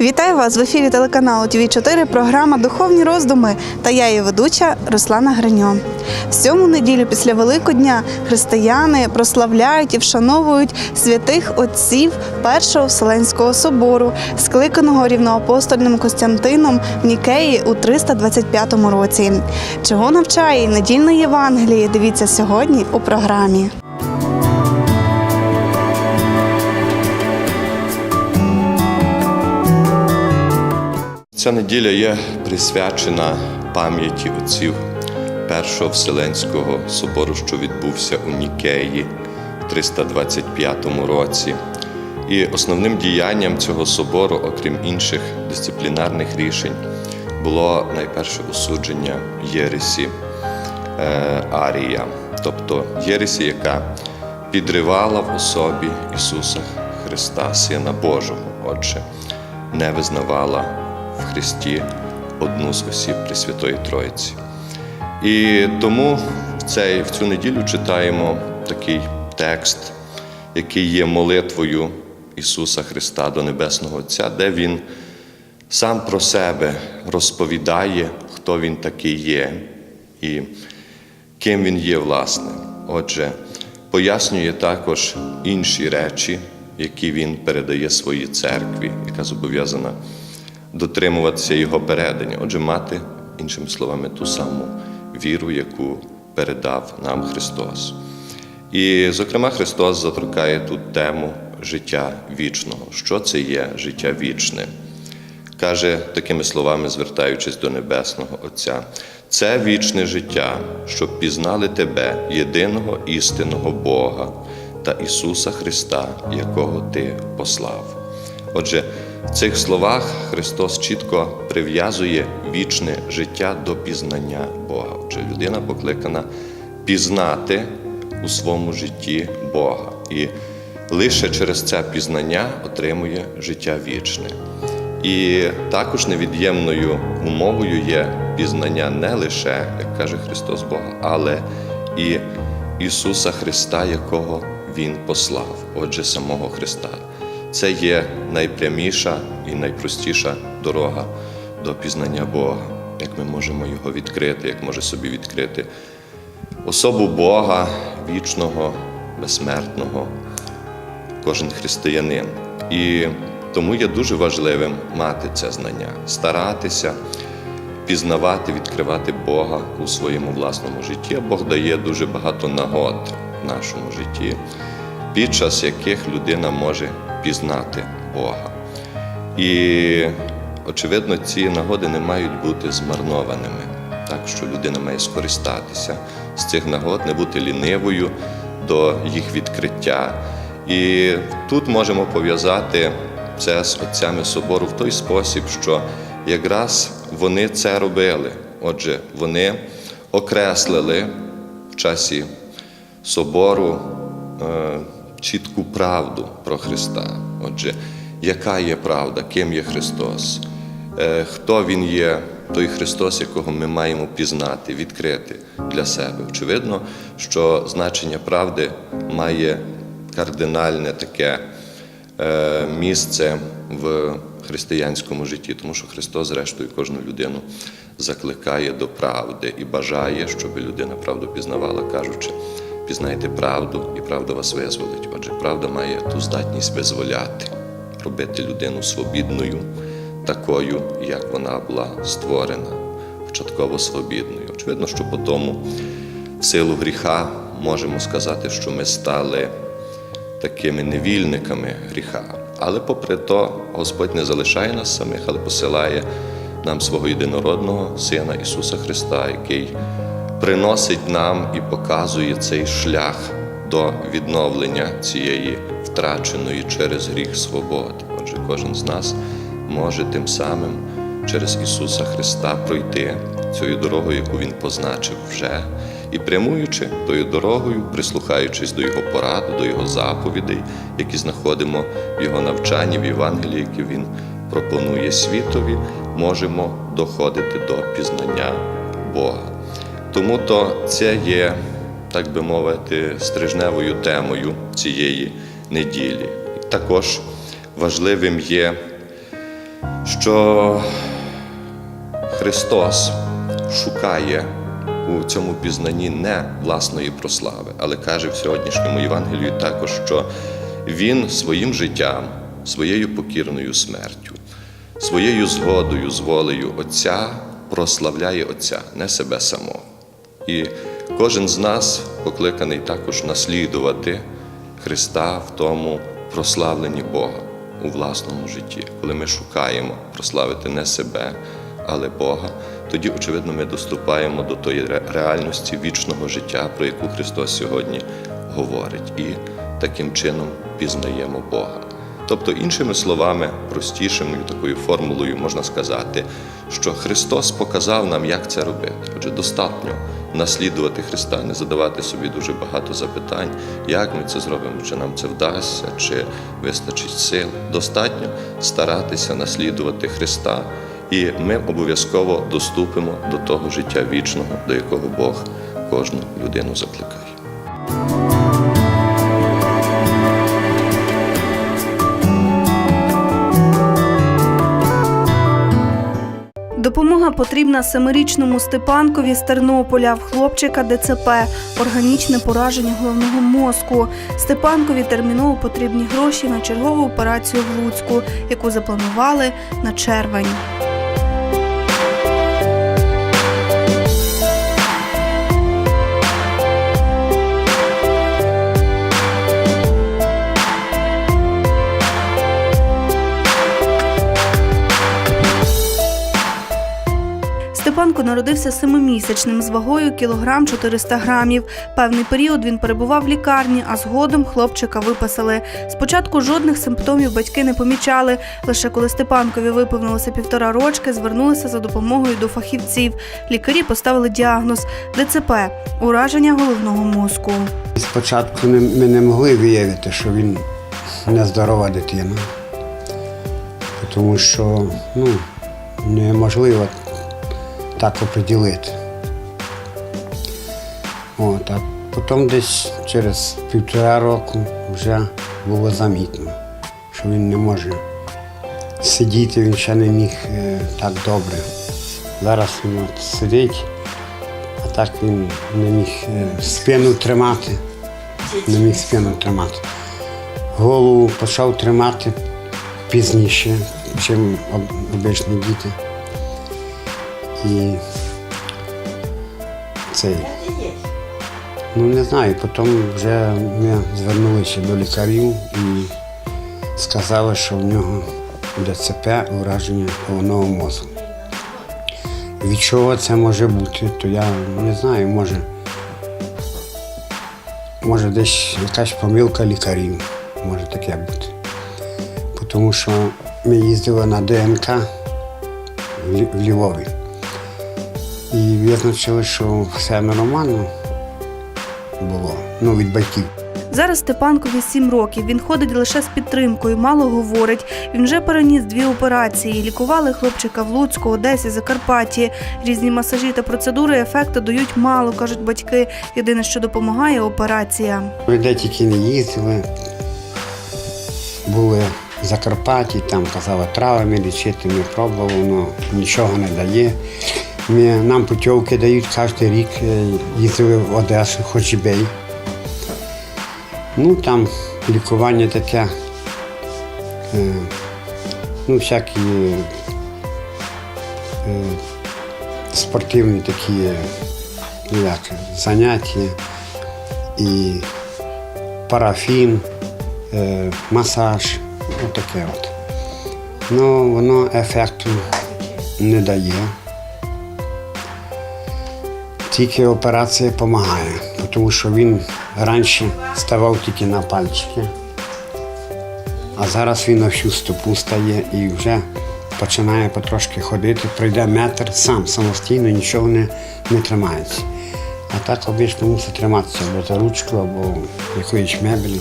Вітаю вас в ефірі телеканалу ТВ 4 програма Духовні роздуми та я її ведуча Руслана Гриньо. В цьому неділю після Великодня християни прославляють і вшановують святих отців Першого Вселенського собору, скликаного рівноапостольним Костянтином в Нікеї у 325 році. Чого навчає недільне Євангеліє? Дивіться сьогодні у програмі. Ця неділя є присвячена пам'яті отців Першого Вселенського собору, що відбувся у Нікеї в 325 році. І основним діянням цього собору, окрім інших дисциплінарних рішень, було найперше осудження Єресі е, Арія, тобто Єресі, яка підривала в особі Ісуса Христа, Сина Божого. Отже, не визнавала в Христі одну з осіб Пресвятої Троїці. І тому в, цей, в цю неділю читаємо такий текст, який є молитвою Ісуса Христа до Небесного Отця, де Він сам про себе розповідає, хто Він такий є і ким Він є, власне. Отже, пояснює також інші речі, які Він передає своїй церкві, яка зобов'язана дотримуватися Його передання. Отже, мати, іншими словами, ту саму віру, яку передав нам Христос. І, зокрема, Христос заторкає тут тему життя вічного. Що це є життя вічне? Каже такими словами, звертаючись до Небесного Отця: це вічне життя, щоб пізнали Тебе, єдиного істинного Бога та Ісуса Христа, якого Ти послав. Отже, в цих словах Христос чітко прив'язує вічне життя до пізнання Бога. Отже, людина покликана пізнати у своєму житті Бога. І лише через це пізнання отримує життя вічне. І також невід'ємною умовою є пізнання не лише, як каже Христос Бога, але і Ісуса Христа, якого Він послав, отже, самого Христа. Це є найпряміша і найпростіша дорога до пізнання Бога, як ми можемо його відкрити, як може собі відкрити особу Бога вічного, безсмертного, кожен християнин. І тому є дуже важливим мати це знання, старатися пізнавати, відкривати Бога у своєму власному житті. Бог дає дуже багато нагод в нашому житті, під час яких людина може пізнати Бога. І, очевидно, ці нагоди не мають бути змарнованими, так що людина має скористатися з цих нагод, не бути лінивою до їх відкриття. І тут можемо пов'язати це з отцями собору в той спосіб, що якраз вони це робили. Отже, вони окреслили в часі собору е, чітку правду про Христа. Отже, яка є правда, ким є Христос, е, хто Він є, той Христос, якого ми маємо пізнати, відкрити для себе. Очевидно, що значення правди має кардинальне таке е, місце в християнському житті, тому що Христос, зрештою, кожну людину закликає до правди і бажає, щоб людина правду пізнавала, кажучи, пізнайте правду, і правда вас визволить. Отже, правда має ту здатність визволяти, робити людину свобідною, такою, як вона була створена, початково свобідною. Очевидно, що по тому, в силу гріха, можемо сказати, що ми стали такими невільниками гріха. Але попри то, Господь не залишає нас самих, але посилає нам свого єдинородного Сина Ісуса Христа, який приносить нам і показує цей шлях до відновлення цієї втраченої через гріх свободи. Отже, кожен з нас може тим самим через Ісуса Христа пройти цією дорогою, яку Він позначив вже, і прямуючи тою дорогою, прислухаючись до Його порад, до Його заповідей, які знаходимо в Його навчанні, в Євангелії, які Він пропонує світові, можемо доходити до пізнання Бога. Тому то це є, так би мовити, стрижневою темою цієї неділі. Також важливим є що Христос шукає у цьому пізнанні не власної прослави, але каже в сьогоднішньому Євангелії також, що Він своїм життям, своєю покірною смертю, своєю згодою, з волею Отця прославляє Отця, не себе самого. І кожен з нас покликаний також наслідувати Христа в тому прославленні Бога у власному житті. Коли ми шукаємо прославити не себе, але Бога, тоді, очевидно, ми доступаємо до тої реальності вічного життя, про яку Христос сьогодні говорить, і таким чином пізнаємо Бога. Тобто, іншими словами, простішою такою формулою можна сказати, що Христос показав нам, як це робити. Отже, достатньо наслідувати Христа, не задавати собі дуже багато запитань, як ми це зробимо, чи нам це вдасться, чи вистачить сил. Достатньо старатися наслідувати Христа, і ми обов'язково доступимо до того життя вічного, до якого Бог кожну людину закликає. Допомога потрібна семирічному Степанкові з Тернополя. В хлопчика ДЦП органічне пораження головного мозку. Степанкові терміново потрібні гроші на чергову операцію в Луцьку, яку запланували на червень. Народився семимісячним з вагою кілограм 400 грамів. Певний період він перебував в лікарні, а згодом хлопчика виписали. Спочатку жодних симптомів батьки не помічали. Лише коли Степанкові виповнилося півтора рочки, звернулися за допомогою до фахівців. Лікарі поставили діагноз ДЦП ураження головного мозку. Спочатку ми не могли виявити, що він нездорова дитина, тому що ну, неможливо так оприділити. От, а потім десь через півтора року вже було замітно, що він не може сидіти, він ще не міг е, так добре. Зараз він от сидить, а так він не міг е, спину тримати, не міг спину тримати. Голову почав тримати пізніше, ніж обичні діти. І цей. Ну не знаю, потім вже ми звернулися до лікарів і сказали, що в нього ДЦП ураження головного мозку. Від чого це може бути, то я не знаю, може. Може десь якась помилка лікарів, може таке бути. Тому що ми їздили на ДНК в Львові. І визначили, що все нормально було, ну, від батьків. Зараз Степанкові 7 років. Він ходить лише з підтримкою, мало говорить. Він вже переніс дві операції. Лікували хлопчика в Луцьку, Одесі, Закарпатті. Різні масажі та процедури ефекту дають мало, кажуть батьки. Єдине, що допомагає операція. Де тільки не їздили, були в Закарпатті, там казали травами лічити, ми пробували, але нічого не дає. Ми, нам путівки дають кожен рік, е, їздили в Одесу, хоч бей. Ну там лікування таке, е, ну, всякі е, спортивні такі ну, як, заняття і парафін, масаж, отаке от. Ну, воно ефекту не дає. Тільки операція допомагає, тому що він раніше ставав тільки на пальчики, а зараз він на всю стопу стає і вже починає потрошки ходити, пройде метр сам самостійно, нічого не, не тримається. А так обично мусить триматися або за ручку, або якоїсь меблі.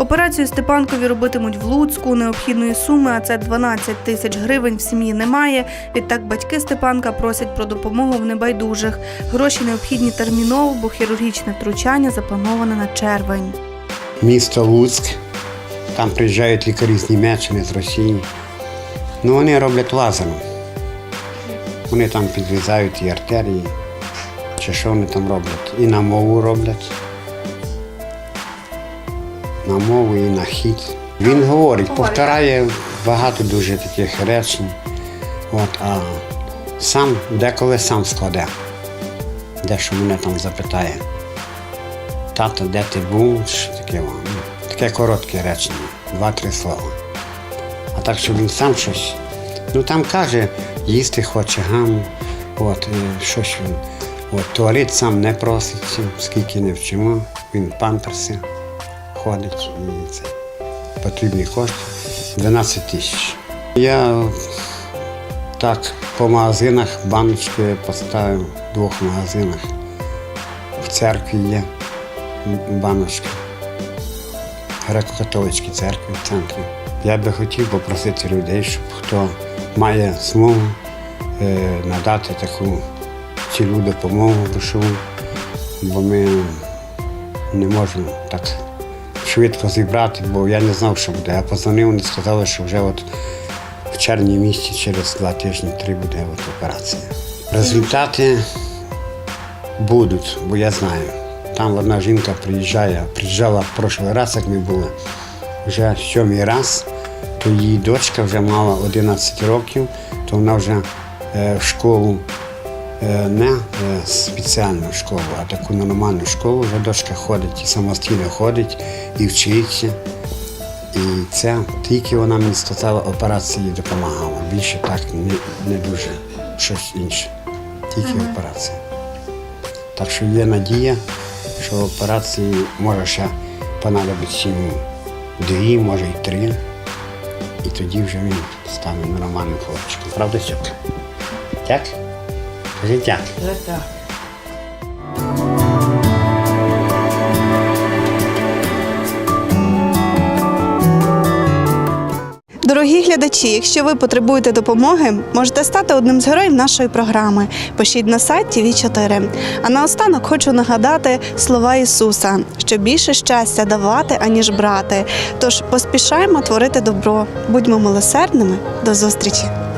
Операцію Степанкові робитимуть в Луцьку. Необхідної суми, а це 12 тисяч гривень в сім'ї немає. Відтак батьки Степанка просять про допомогу в небайдужих. Гроші необхідні терміново, бо хірургічне втручання заплановане на червень. Місто Луцьк, там приїжджають лікарі з Німеччини, з Росії. Ну, вони роблять лазером. Вони там підрізають і артерії, чи що вони там роблять. І на мову роблять. На мову і на хід. Він говорить, повторяє багато дуже таких речень. От, а сам деколи сам складе. Дещо мене там запитає. Тато, де ти був? Що таке вам? Ну, Таке коротке речення, два-три слова. А так, що він сам щось. Ну там каже, їсти хоче гам, от, е, щось він. От, туалет сам не просить, скільки не вчимо, він памперси ходить це. Потрібні кошти 12 тисяч. Я так по магазинах баночки поставив в двох магазинах. В церкві є баночки. Греко-католицькій церкві в центрі. Я би хотів попросити людей, щоб хто має змогу е, надати таку цілу допомогу грошову, бо ми не можемо так швидко зібрати, бо я не знав, що буде. Я позвонив, вони сказали, що вже от в червні місяці через два тижні три буде от операція. Результати будуть, бо я знаю. Там одна жінка приїжджає, приїжджала в прошлий раз, як ми були, вже сьомий раз, то її дочка вже мала 11 років, то вона вже е, в школу не е, спеціальну школу, а таку нормальну школу вже дочка ходить і самостійно ходить і вчиться. І це тільки вона мені сказала, операції допомагала. Більше так не, не дуже щось інше. Тільки операція. Так що є надія, що операції може ще понадобиться йому дві, може й три. І тоді вже він стане нормальним хлопчиком. Правда, Сьока? Так? Кажи так. Дорогі глядачі, якщо ви потребуєте допомоги, можете стати одним з героїв нашої програми. Пишіть на сайт tv 4 А наостанок хочу нагадати слова Ісуса, що більше щастя давати, аніж брати. Тож поспішаємо творити добро. Будьмо милосердними. До зустрічі!